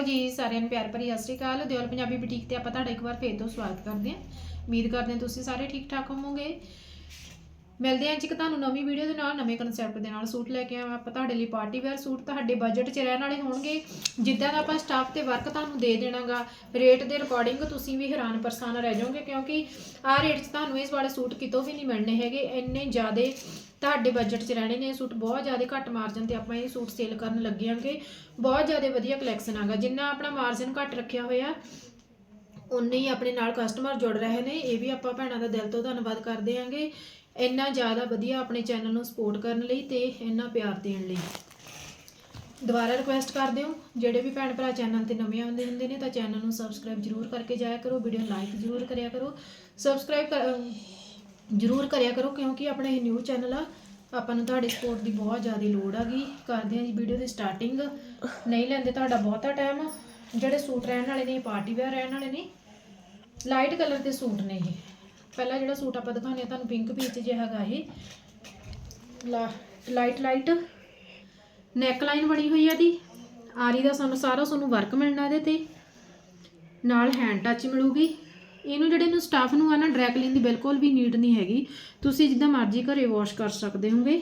Hello ਜੀ, ਸਾਰਿਆਂ ਨੂੰ ਪਿਆਰ ਭਰੀ ਸਤਿ ਸ਼੍ਰੀ ਅਕਾਲ। ਦਿਓਲ ਪੰਜਾਬੀ ਬੁਟੀਕ ਤੇ ਆਪਾਂ ਤੁਹਾਡਾ ਇੱਕ ਵਾਰ ਫੇਰ ਤੋਂ ਸਵਾਗਤ ਕਰਦੇ ਹਾਂ। ਉਮੀਦ ਕਰਦੇ ਹਾਂ ਤੁਸੀਂ ਸਾਰੇ ਠੀਕ ਠਾਕ ਹੋਵੋਗੇ। ਮਿਲਦੇ ਹਾਂ ਜੀ ਕਿ ਤੁਹਾਨੂੰ ਨਵੀਂ ਵੀਡੀਓ ਦੇ ਨਾਲ, ਨਵੇਂ ਕਨਸੈਪਟ ਦੇ ਨਾਲ ਸੂਟ ਲੈ ਕੇ ਆਵਾਂ। ਆਪਾਂ ਤੁਹਾਡੇ ਲਈ ਪਾਰਟੀ ਵੇਅਰ ਸੂਟ ਤੁਹਾਡੇ ਬਜਟ 'ਚ ਰਹਿਣ ਵਾਲੇ ਹੋਣਗੇ। ਜਿੱਦਾਂ ਦਾ ਆਪਾਂ ਸਟਾਫ ਤੇ ਵਰਕ ਤੁਹਾਨੂੰ ਦੇ ਦੇਣਾਗਾ ਰੇਟ ਦੇ ਰਿਕਾਰਡਿੰਗ ਤੁਸੀਂ ਵੀ ਹੈਰਾਨ ਪਰੇਸ਼ਾਨ ਰਹਿ ਜਾਓਗੇ, ਕਿਉਂਕਿ ਆਹ ਰੇਟ 'ਚ ਤੁਹਾਨੂੰ ਇਸ ਵਾਲੇ ਸੂਟ ਕਿਤੋਂ ਵੀ ਨਹੀਂ ਮਿਲਣੇ ਹੈਗੇ। ਇੰਨੇ ਜ਼ਿਆਦੇ ਤੁਹਾਡੇ ਬਜਟ 'ਚ ਰਹਿਣੇ ਨੇ ਇਹ ਸੂਟ, ਬਹੁਤ ਜ਼ਿਆਦਾ ਘੱਟ ਮਾਰਜਨ ਤੇ ਆਪਾਂ ਇਹ ਸੂਟ ਸੇਲ ਕਰਨ ਲੱਗੇ ਆਂਗੇ। ਬਹੁਤ ਜ਼ਿਆਦਾ ਵਧੀਆ ਕਲੈਕਸ਼ਨ ਆਗਾ, ਜਿੰਨਾ ਆਪਣਾ ਮਾਰਜਨ ਘੱਟ ਰੱਖਿਆ ਹੋਇਆ ਉਨੇ ਹੀ ਆਪਣੇ ਨਾਲ ਕਸਟਮਰ ਜੁੜ ਰਹੇ ਨੇ। ਇਹ ਵੀ ਆਪਾਂ ਭੈਣਾਂ ਦਾ ਦਿਲ ਤੋਂ ਧੰਨਵਾਦ ਕਰਦੇ ਆਂਗੇ। ਇੰਨਾ ਜ਼ਿਆਦਾ ਵਧੀਆ ਆਪਣੇ ਚੈਨਲ ਨੂੰ ਸਪੋਰਟ ਕਰਨ ਲਈ ਤੇ ਇੰਨਾ ਪਿਆਰ ਦੇਣ ਲਈ। ਦੁਬਾਰਾ ਰਿਕੁਐਸਟ ਕਰਦੇ ਹਾਂ, ਜਿਹੜੇ ਵੀ ਭੈਣ ਭਰਾ ਚੈਨਲ ਤੇ ਨਵੇਂ ਆਉਂਦੇ ਹੁੰਦੇ ਨੇ ਤਾਂ ਚੈਨਲ ਨੂੰ ਸਬਸਕ੍ਰਾਈਬ ਜਰੂਰ ਕਰਕੇ ਜਾਇਆ ਕਰੋ ਵੀਡੀਓ ਲਾਈਕ ਜਰੂਰ ਕਰਿਆ ਕਰੋ। ਸਬਸਕ੍ਰਾਈਬ ਜਰੂਰ ਕਰਿਆ ਕਰੋ ਕਿਉਂਕਿ ਆਪਣਾ ਇਹ ਨਿਊ ਚੈਨਲ ਆ, ਆਪਾਂ ਨੂੰ ਤੁਹਾਡੇ ਸਪੋਰਟ ਦੀ ਬਹੁਤ ਜ਼ਿਆਦਾ ਲੋੜ ਹੈਗੀ ਕਰਦੇ ਹਾਂ ਜੀ ਵੀਡੀਓ ਦੀ ਸਟਾਰਟਿੰਗ ਨਹੀਂ ਲੈਂਦੇ ਤੁਹਾਡਾ ਬਹੁਤਾ ਟਾਈਮ ਜਿਹੜੇ ਸੂਟ ਰਹਿਣ ਵਾਲੇ ਨੇ ਪਾਰਟੀ ਵੇਅਰ ਰਹਿਣ ਵਾਲੇ ਨੇ ਲਾਈਟ ਕਲਰ ਦੇ ਸੂਟ ਨੇ ਇਹ। ਪਹਿਲਾ ਜਿਹੜਾ ਸੂਟ ਆਪਾਂ ਦਿਖਾਉਂਦੇ ਆ ਤੁਹਾਨੂੰ ਪਿੰਕ ਪੀਚ ਜਿਹਾ ਹੈਗਾ ਇਹ। ਲਾਈਟ ਲਾਈਟ ਨੈਕ ਲਾਈਨ ਬਣੀ ਹੋਈ ਆ ਦੀ ਆਰੀ ਦਾ ਸਾਨੂੰ ਸਾਰਾ ਤੁਹਾਨੂੰ ਵਰਕ ਮਿਲਣਾ ਇਹਦੇ ਤੇ। ਨਾਲ ਹੈਂਡ ਟੱਚ ਮਿਲੂਗੀ। ਇਹਨੂੰ ਜਿਹੜੇ ਨੂੰ ਸਟਾਫ ਨੂੰ ਆ ਨਾ ਡਰੈ ਕਲੀਨ ਦੀ ਬਿਲਕੁਲ ਵੀ ਨੀਡ ਨਹੀਂ ਹੈਗੀ। ਤੁਸੀਂ ਜਿੱਦਾਂ ਮਰਜ਼ੀ ਘਰੇ ਵਾਸ਼ ਕਰ ਸਕਦੇ ਹੋਗੇ।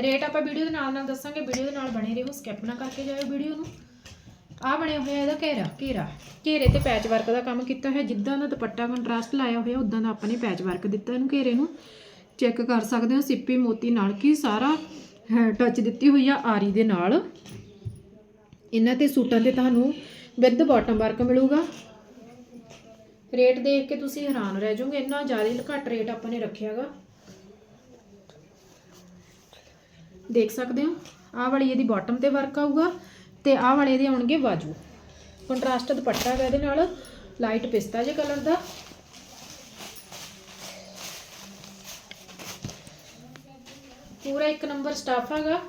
ਰੇਟ ਆਪਾਂ ਵੀਡੀਓ ਦੇ ਨਾਲ ਨਾਲ ਦੱਸਾਂਗੇ। ਵੀਡੀਓ ਦੇ ਨਾਲ ਬਣੇ ਰਹੋ। ਸਕਿਪ ਨਾ ਕਰਕੇ ਜਾਇਓ ਵੀਡੀਓ ਨੂੰ। ਆ ਬਣਿਆ ਹੋਇਆ ਇਹਦਾ ਘੇਰਾ ਘੇਰਾ। ਘੇਰੇ ਤੇ ਪੈਚ ਵਰਕ ਦਾ ਕੰਮ ਕੀਤਾ ਹੋਇਆ। ਜਿੱਦਾਂ ਦਾ ਦੁਪੱਟਾ ਕੰਟਰਾਸਟ ਲਾਇਆ ਹੋਇਆ, ਉਦਾਂ ਦਾ ਆਪਾਂ ਨੇ ਪੈਚ ਵਰਕ ਦਿੱਤਾ ਇਹਨੂੰ ਘੇਰੇ ਨੂੰ। ਚੈੱਕ ਕਰ ਸਕਦੇ ਹੋ ਸਿੱਪੀ ਮੋਤੀ ਨਾਲ ਕੀ ਸਾਰਾ ਟੱਚ ਦਿੱਤੀ ਹੋਈ ਆ ਆਰੀ ਦੇ ਨਾਲ। ਇਹਨਾਂ ਤੇ ਸੂਟਾਂ ਤੇ ਤੁਹਾਨੂੰ ਵਿਦ ਬਾਟਮ ਵਰਕ ਮਿਲੂਗਾ। ਰੇਟ ਦੇਖ ਕੇ ਤੁਸੀਂ ਹੈਰਾਨ ਰਹਿ ਜਾਓਗੇ। ਇੰਨਾ ਜ਼ਿਆਦਾ ਘੱਟ ਰੇਟ ਆਪਾਂ ਨੇ ਰੱਖਿਆਗਾ। ਦੇਖ ਸਕਦੇ ਹੋ? ਆਹ ਵਾਲੀ ਇਹਦੀ ਬਾਟਮ ਤੇ ਵਰਕ ਆਊਗਾ। ਤੇ ਆਹ ਵਾਲੇ ਇਹਦੇ ਆਉਣਗੇ ਬਾਜੂ ਕੰਟਰਾਸਟ ਦੁਪੱਟਾ ਹੈ ਇਹਦੇ ਨਾਲ ਲਾਈਟ ਪਿਸਤਾ ਜੇ ਕਲਰ ਦਾ। ਪੂਰਾ ਇੱਕ ਨੰਬਰ ਸਟਾਫ ਹੈਗਾ।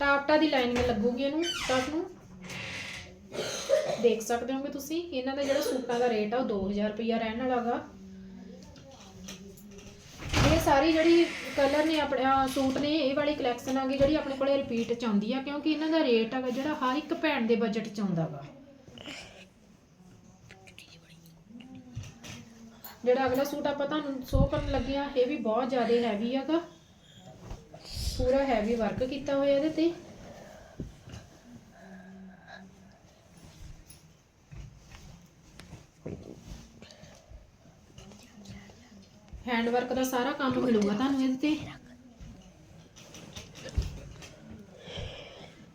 ਟਾਪਟਾ ਦੀ ਲਾਈਨਿੰਗ ਲੱਗੂਗੀ ਇਹਨੂੰ ਸਟਾਫ ਨੂੰ। ਦੇਖ ਸਕਦੇ ਹੋਗੇ ਤੁਸੀਂ, ਇਹਨਾਂ ਦਾ ਜਿਹੜਾ ਸੂਟਾਂ ਦਾ ਰੇਟ ਆ ਉਹ 2000 ਰੁਪਇਆ ਰਹਿਣ ਵਾਲਾ ਵਾਲਾਗਾ ਇਹ ਸਾਰੀ ਜਿਹੜੀ ਕਲਰ ਨੇ ਆਪਣੇ ਸੂਟ ਨੇ, ਇਹ ਵਾਲੀ ਕਲੈਕਸ਼ਨ ਆ ਗਈ ਜਿਹੜੀ ਆਪਣੇ ਕੋਲੇ ਰਿਪੀਟ ਚ ਆਉਂਦੀ ਆ, ਕਿਉਂਕਿ ਇਹਨਾਂ ਦਾ ਰੇਟ ਹੈਗਾ ਜਿਹੜਾ ਹਰ ਇੱਕ ਭੈਣ ਦੇ ਬਜਟ ਚ ਆਉਂਦਾਗਾ ਜਿਹੜਾ ਅਗਲਾ ਸੂਟ ਆਪਾਂ ਤੁਹਾਨੂੰ ਸ਼ੋ ਕਰਨ ਲੱਗੇ ਆ, ਇਹ ਵੀ ਬਹੁਤ ਜ਼ਿਆਦਾ ਹੈਵੀ ਹੈਗਾ। ਪੂਰਾ ਹੈਵੀ ਵਰਕ ਕੀਤਾ ਹੋਇਆ ਇਹਦੇ ਤੇ। ਹੈਂਡ ਵਰਕ ਦਾ ਸਾਰਾ ਕੰਮ ਮਿਲੂਗਾ ਤੁਹਾਨੂੰ ਇਹਦੇ ਤੇ।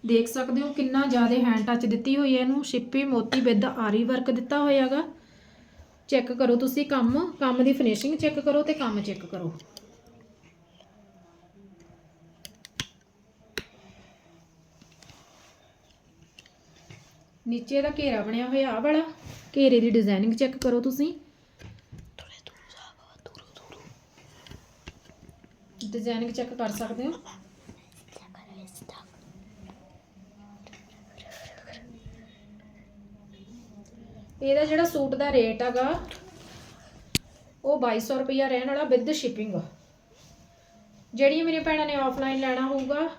ਦੇਖ ਸਕਦੇ ਹੋ ਕਿੰਨਾ ਜ਼ਿਆਦਾ ਹੈਂਡ ਟੱਚ ਦਿੱਤੀ ਹੋਈ ਹੈ ਇਹਨੂੰ। ਸ਼ਿੱਪੀ ਮੋਤੀ, ਵਿਦ, ਆਰੀ ਵਰਕ ਦਿੱਤਾ ਹੋਇਆਗਾ ਚੈੱਕ ਕਰੋ ਤੁਸੀਂ ਕੰਮ। ਕੰਮ ਦੀ ਫਿਨਿਸ਼ਿੰਗ ਚੈੱਕ ਕਰੋ ਤੇ ਕੰਮ ਚੈੱਕ ਕਰੋ। ਨੀਚੇ ਦਾ ਘੇਰਾ ਬਣਿਆ ਹੋਇਆ ਆ ਵਾਲਾ। ਘੇਰੇ ਦੀ ਡਿਜ਼ਾਈਨਿੰਗ ਚੈੱਕ ਕਰੋ ਤੁਸੀਂ। ਡਿਜ਼ਾਈਨਿੰਗ ਚੈੱਕ ਕਰ ਸਕਦੇ ਹੋ। ਇਹਦਾ ਜਿਹੜਾ ਸੂਟ ਦਾ ਰੇਟ ਹੈਗਾ, ਉਹ 2200 ਰੁਪਇਆ ਰਹਿਣ ਵਾਲਾ ਵਿਦ ਸ਼ਿਪਿੰਗ ਜਿਹੜੀਆਂ ਮੇਰੀਆਂ ਭੈਣਾਂ ਨੇ ਆਫਲਾਈਨ ਲੈਣਾ ਹੋਊਗਾ,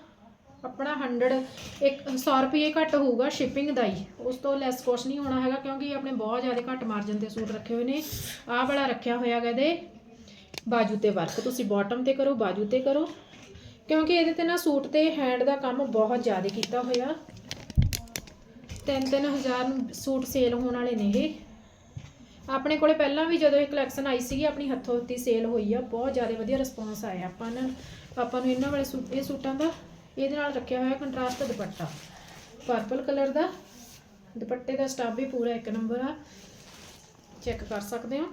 ਆਪਣਾ 100 ਇੱਕ 100 ਰੁਪਏ ਘੱਟ ਹੋਊਗਾ ਸ਼ਿਪਿੰਗ ਦਾ ਹੀ। ਉਸ ਤੋਂ ਲੈਸ ਕੁਛ ਨਹੀਂ ਹੋਣਾ ਹੈਗਾ, ਕਿਉਂਕਿ ਆਪਣੇ ਬਹੁਤ ਜ਼ਿਆਦਾ ਘੱਟ ਮਾਰਜਨ ਦੇ ਸੂਟ ਰੱਖੇ ਹੋਏ ਨੇ। ਆਹ ਵਾਲਾ ਰੱਖਿਆ ਹੋਇਆ ਹੈਗਾ ਇਹਦੇ ਬਾਜੂ ਤੇ ਵਰਕ। ਤੁਸੀਂ ਬਾਟਮ ਤੇ ਕਰੋ, ਬਾਜੂ ਤੇ ਕਰੋ। ਕਿਉਂਕਿ ਇਹਦੇ ਤੇ ਨਾ ਸੂਟ ਤੇ ਹੈਂਡ ਦਾ ਕੰਮ ਬਹੁਤ ਜ਼ਿਆਦਾ ਕੀਤਾ ਹੋਇਆ। ਤਿੰਨ ਤਿੰਨ ਹਜ਼ਾਰ ਨੂੰ ਸੂਟ ਸੇਲ ਹੋਣ ਵਾਲੇ ਨੇ ਇਹ। ਆਪਣੇ ਕੋਲੇ ਪਹਿਲਾਂ ਵੀ ਜਦੋਂ ਇਹ ਕਲੈਕਸ਼ਨ ਆਈ ਸੀਗੀ, ਆਪਣੀ ਹੱਥੋਂ ਹੱਥੀ ਸੇਲ ਹੋਈ ਆ। ਬਹੁਤ ਜ਼ਿਆਦਾ ਵਧੀਆ ਰਿਸਪੌਂਸ ਆਇਆ। ਆਪਾਂ ਨੂੰ ਆਪਾਂ ਨੂੰ ਇਹਨਾਂ ਵਾਲੇ ਸੂਟ ਇਹ ਸੂਟਾਂ ਦਾ, ਇਹਦੇ ਨਾਲ ਰੱਖਿਆ ਹੋਇਆ ਕੰਟਰਾਸਟ ਦੁਪੱਟਾ। ਪਰਪਲ ਕਲਰ ਦਾ। ਦੁਪੱਟੇ ਦਾ ਸਟਾਫ ਵੀ ਪੂਰਾ ਇੱਕ ਨੰਬਰ ਆ। ਚੈੱਕ ਕਰ ਸਕਦੇ ਹੋ।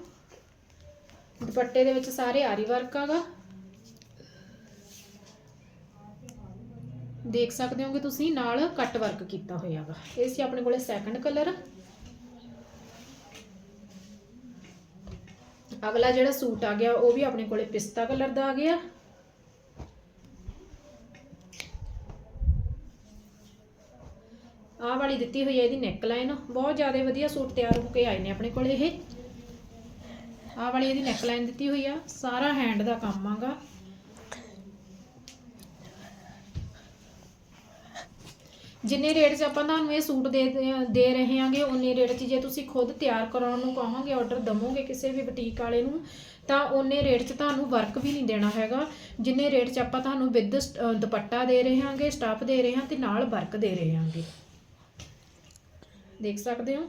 ਦੁਪੱਟੇ ਦੇ ਵਿੱਚ ਸਾਰੇ ਆਰੀ ਵਰਕ ਆਗਾ। ਦੇਖ ਸਕਦੇ ਹੋਗੇ ਤੁਸੀਂ, ਨਾਲ ਕੱਟ ਵਰਕ ਕੀਤਾ ਹੋਇਆਗਾ ਇਹ ਸੀ ਆਪਣੇ ਕੋਲੇ ਸੈਕੰਡ ਕਲਰ ਅਗਲਾ ਜਿਹੜਾ ਸੂਟ ਆ ਗਿਆ, ਉਹ ਵੀ ਆਪਣੇ ਕੋਲੇ ਪਿਸਤਾ ਕਲਰ ਦਾ ਆ ਗਿਆ। ਆਹ ਵਾਲੀ ਦਿੱਤੀ ਹੋਈ ਹੈ ਇਹਦੀ ਨੈਕ ਲਾਈਨ ਬਹੁਤ ਜ਼ਿਆਦਾ ਵਧੀਆ ਸੂਟ ਤਿਆਰ ਹੋ ਕੇ ਆਏ ਨੇ ਆਪਣੇ ਕੋਲ ਇਹ। ਆਹ ਵਾਲੀ ਇਹਦੀ ਨੈਕਲਾਈਨ ਦਿੱਤੀ ਹੋਈ ਆ, ਸਾਰਾ ਹੈਂਡ ਦਾ ਕੰਮ ਆਗਾ। ਜਿੰਨੇ ਰੇਟ 'ਚ ਆਪਾਂ ਤੁਹਾਨੂੰ ਇਹ ਸੂਟ ਦੇ ਦੇ ਰਹੇ ਆਂਗੇ ਉਨੇ ਰੇਟ 'ਚ ਜੇ ਤੁਸੀਂ ਖੁਦ ਤਿਆਰ ਕਰਾਉਣ ਨੂੰ ਕਹੋਗੇ ਆਰਡਰ ਦਵੋਗੇ ਕਿਸੇ ਵੀ ਬੁਟੀਕ ਵਾਲੇ ਨੂੰ, ਤਾਂ ਉਨੇ ਰੇਟ 'ਚ ਤੁਹਾਨੂੰ ਵਰਕ ਵੀ ਨਹੀਂ ਦੇਣਾ ਹੈਗਾ। ਜਿੰਨੇ ਰੇਟ 'ਚ ਆਪਾਂ ਤੁਹਾਨੂੰ ਵਿਦ ਦੁਪੱਟਾ ਦੇ ਰਹੇ ਆਂਗੇ ਸਟਾਫ ਦੇ ਰਹੇ ਹਾਂ ਤੇ ਨਾਲ ਵਰਕ ਦੇ ਰਹੇ ਆਂਗੇ। ਦੇਖ ਸਕਦੇ ਹੋ?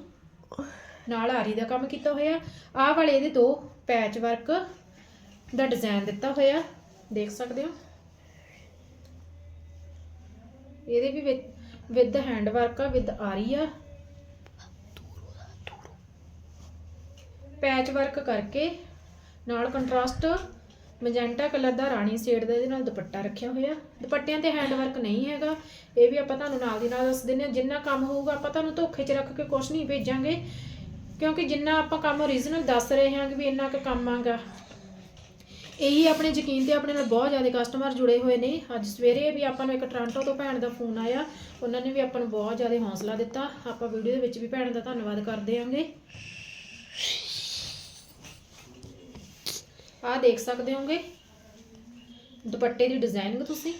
ਨਾਲ ਆਰੀ ਦਾ ਕੰਮ ਕੀਤਾ ਹੋਇਆ। ਆਹ ਵਾਲੇ ਇਹਦੇ ਦੋ ਪੈਚ ਵਰਕ ਦਾ ਡਿਜ਼ਾਈਨ ਦਿੱਤਾ ਹੋਇਆ। ਦੇਖ ਸਕਦੇ ਹੋ। ਇਹਦੇ ਵੀ ਵਿਦ ਹੈਂਡ ਵਰਕ ਆ ਵਿਦ ਆਰੀ ਆ। ਪੈਚ ਵਰਕ ਕਰਕੇ ਨਾਲ ਕੰਟਰਾਸਟ ਮੈਜੈਂਟਾ ਕਲਰ ਦਾ ਰਾਣੀ ਸ਼ੇਡ ਦਾ ਇਹਦੇ ਨਾਲ ਦੁਪੱਟਾ ਰੱਖਿਆ ਹੋਇਆ। ਦੁਪੱਟਿਆਂ ਤੇ ਹੈਂਡ ਵਰਕ ਨਹੀਂ ਹੈਗਾ। ਇਹ ਵੀ ਆਪਾਂ ਤੁਹਾਨੂੰ ਨਾਲ ਦੀ ਨਾਲ ਦੱਸ ਦਿੰਦੇ ਹਾਂ। ਜਿੰਨਾ ਕੰਮ ਹੋਊਗਾ ਆਪਾਂ ਤੁਹਾਨੂੰ ਧੋਖੇ 'ਚ ਰੱਖ ਕੇ ਕੁਝ ਨਹੀਂ ਭੇਜਾਂਗੇ। ਕਿਉਂਕਿ ਜਿੰਨਾ ਆਪਾਂ ਕੰਮ ਓਰੀਜਨਲ ਦੱਸ ਰਹੇ ਹਾਂ ਕਿ ਵੀ ਇੰਨਾ ਕੁ ਕੰਮ ਆਗਾ। ਇਹੀ ਆਪਣੇ ਯਕੀਨ ਤੇ ਆਪਣੇ ਨਾਲ ਬਹੁਤ ਜ਼ਿਆਦਾ ਕਸਟਮਰ ਜੁੜੇ ਹੋਏ ਨੇ। ਅੱਜ ਸਵੇਰੇ ਵੀ ਆਪਾਂ ਨੂੰ ਇੱਕ ਟ੍ਰਾਂਟੋ ਤੋਂ ਭੈਣ ਦਾ ਫੋਨ ਆਇਆ। ਉਹਨਾਂ ਨੇ ਵੀ ਆਪਾਂ ਨੂੰ ਬਹੁਤ ਜ਼ਿਆਦਾ ਹੌਸਲਾ ਦਿੱਤਾ। ਆਪਾਂ ਵੀਡੀਓ ਦੇ ਵਿੱਚ ਵੀ ਭੈਣ ਦਾ ਧੰਨਵਾਦ ਕਰਦੇ ਆਂਗੇ ਆਹ ਦੇਖ ਸਕਦੇ ਹੋਗੇ। ਦੁਪੱਟੇ ਦੀ ਡਿਜ਼ਾਈਨਿੰਗ ਤੁਸੀਂ।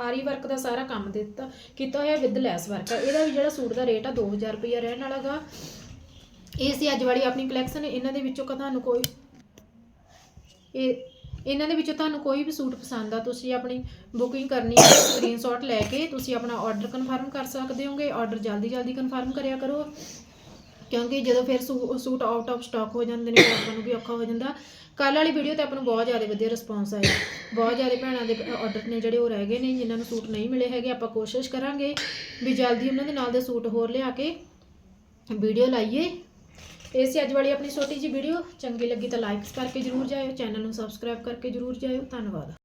ਆਰੀ ਵਰਕ ਦਾ ਸਾਰਾ ਕੰਮ ਦਿੱਤਾ, ਕੀਤਾ ਹੋਇਆ ਵਿਦ ਲੈਸ ਵਰਕ ਆ ਇਹਦਾ ਵੀ ਜਿਹੜਾ ਸੂਟ ਦਾ ਰੇਟ ਆ 2000 ਰੁਪਇਆ ਰਹਿਣ ਵਾਲਾਗਾ ਇਹ ਸੀ ਅੱਜ ਵਾਲੀ ਆਪਣੀ ਕਲੈਕਸ਼ਨ ਇਹਨਾਂ ਦੇ ਵਿੱਚੋਂ ਤੁਹਾਨੂੰ ਕੋਈ ਇਹ ਇਹਨਾਂ ਦੇ ਵਿੱਚੋਂ ਤੁਹਾਨੂੰ ਕੋਈ ਵੀ ਸੂਟ ਪਸੰਦ ਆ, ਤੁਸੀਂ ਆਪਣੀ ਬੁਕਿੰਗ ਕਰਨੀ ਹੈ ਸਕਰੀਨਸ਼ਾਟ ਲੈ ਕੇ ਤੁਸੀਂ ਆਪਣਾ ਆਰਡਰ ਕਨਫਰਮ ਕਰ ਸਕਦੇ ਹੋਗੇ। ਆਰਡਰ ਜਲਦੀ ਜਲਦੀ ਕਨਫਰਮ ਕਰਿਆ ਕਰੋ। ਕਿਉਂਕਿ ਜਦੋਂ ਫਿਰ ਸੂ- ਸੂਟ ਆਊਟ ਆਫ ਸਟਾਕ ਹੋ ਜਾਂਦੇ ਨੇ ਫਿਰ ਆਪਾਂ ਨੂੰ ਵੀ ਔਖਾ ਹੋ ਜਾਂਦਾ। ਕੱਲ ਵਾਲੀ ਵੀਡੀਓ ਤੇ ਆਪਾਂ ਨੂੰ ਬਹੁਤ ਜ਼ਿਆਦਾ ਵਧੀਆ ਰਿਸਪੌਂਸ ਆਇਆ। ਬਹੁਤ ਜ਼ਿਆਦਾ ਭੈਣਾਂ ਦੇ ਆਰਡਰ ਨੇ ਜਿਹੜੇ ਉਹ ਰਹਿ ਗਏ ਨੇ, ਜਿਨ੍ਹਾਂ ਨੂੰ ਸੂਟ ਨਹੀਂ ਮਿਲੇ ਹੈਗੇ, ਆਪਾਂ ਕੋਸ਼ਿਸ਼ ਕਰਾਂਗੇ ਵੀ ਜਲਦੀ ਉਹਨਾਂ ਦੇ ਨਾਲ ਦੇ ਸੂਟ ਹੋਰ ਲਿਆ ਕੇ ਵੀਡੀਓ ਲਾਈਏ। ਇਹ ਸੀ ਅੱਜ ਵਾਲੀ ਆਪਣੀ ਛੋਟੀ ਜਿਹੀ ਵੀਡੀਓ ਚੰਗੀ ਲੱਗੀ ਤਾਂ ਲਾਈਕਸ ਕਰਕੇ ਜਰੂਰ ਜਾਇਓ ਚੈਨਲ ਨੂੰ ਸਬਸਕ੍ਰਾਈਬ ਕਰਕੇ ਜਰੂਰ ਜਾਇਓ। ਧੰਨਵਾਦ।